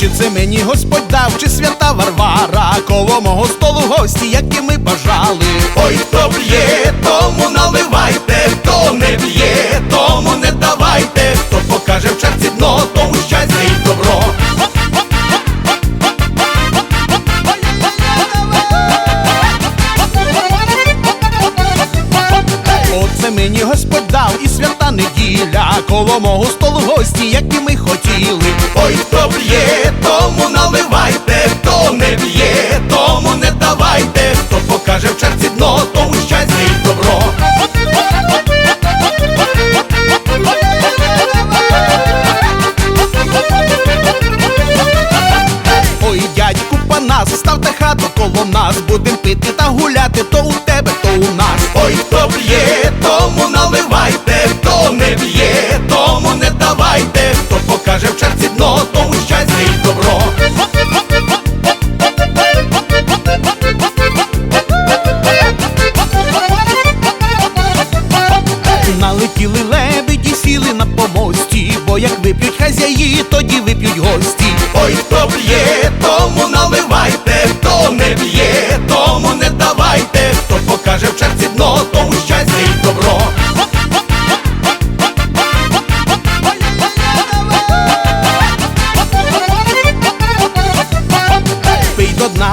Чи це мені Господь дав, чи свята Варвара, коло мого столу гості, які ми бажали. Ой, то б'є, тому коло столу гості, які ми хотіли. Ой, хто б'є, тому наливайте, хто не б'є, тому не давайте, хто покаже в черці дно, тому щастя і добро. Ой, дядьку панас, ставте хату коло нас, будем пити та гуляти, то у тебе, то у нас. Ой, хто б'є, тому як вип'ють хазяї, тоді вип'ють гості. Ой, хто б'є, тому наливайте, хто не б'є, тому не давайте, хто покаже в черці дно, тому щастя і добро. Пий до дна,